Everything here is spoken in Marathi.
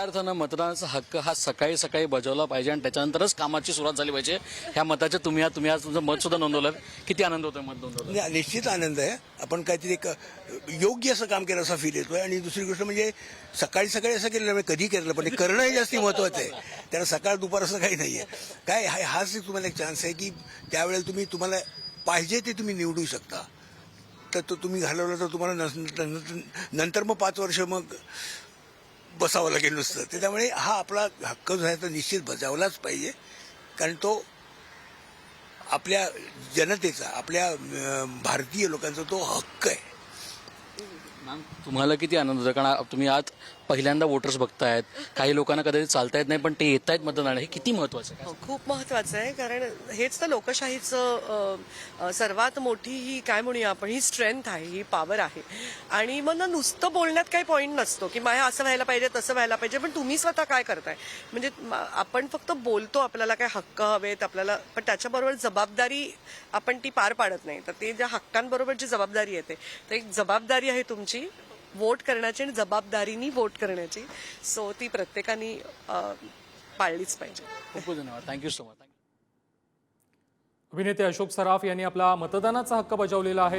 अर्थानं मतदानाचा हक्क हा सकाळी सकाळी बजावला पाहिजे आणि त्याच्यानंतरच कामाची सुरुवात झाली पाहिजे. ह्या मताच्या तुम्ही आज- तुम्ही आज तुमचं मत सुद्धा नोंदवलं किती आनंद होतोय मत नोंदवलं नि- निश्चित आनंद आहे. आपण काहीतरी एक योग्य असं काम केलं असा फील येतोय. आणि दुसरी गोष्ट म्हणजे सकाळी सकाळी असं केलेलं म्हणजे कधी केलं पण ते करणंही जास्त महत्वाचं आहे. त्याला सकाळ दुपार असं काही नाहीये. काय हा- हाच एक तुम्हाला एक चान्स आहे की त्यावेळेला तुम्ही तुम्हाला पाहिजे ते तुम्ही निवडू शकता. तर तो तुम्ही घालवला तर तुम्हाला नस- नंतर मग पाच वर्ष मग बसावं लागेल नुसतं. त्याच्यामुळे हा आपला हक्क जो आहे तो निश्चित बजावलाच पाहिजे. कारण तो आपल्या जनतेचा आपल्या भारतीय लोकांचा तो हक्क आहे. मॅम तुम्हाला किती आनंद होतो कारण तुम्ही आज पहिल्यांदा वोटर्स बघतायत. काही लोकांना कदाचित चालता येत नाही पण ते येत आहेत मतदानाला. हे किती महत्वाचं आहे? हो, खूप महत्वाचं आहे कारण हेच तर लोकशाहीचं अ, सर्वात मोठी ही काय म्हणूया आपण ही स्ट्रेंथ आहे ही पॉवर आहे. आणि मग ना नुसतं बोलण्यात काही पॉईंट नसतो की माझ्या असं व्हायला पाहिजे तसं व्हायला पाहिजे पण तुम्ही स्वतः काय करताय? म्हणजे म- आपण फक्त बोलतो आपल्याला काय हक्क हवेत आपल्याला पण त्याच्याबरोबर जबाबदारी आपण ती पार पाडत नाही. तर ते ज्या हक्कांबरोबर जी जबाबदारी येते तर एक जबाबदारी आहे तुमची वोट करण्याची आणि जबाबदारीनी वोट करण्याची. सो ती प्रत्येकाने अ, पाळलीच पाहिजे. खूप धन्यवाद. थँक्यू सो मच अभिनेते अशोक सराफ यांनी आपला मतदानाचा हक्क बजावलेला आहे.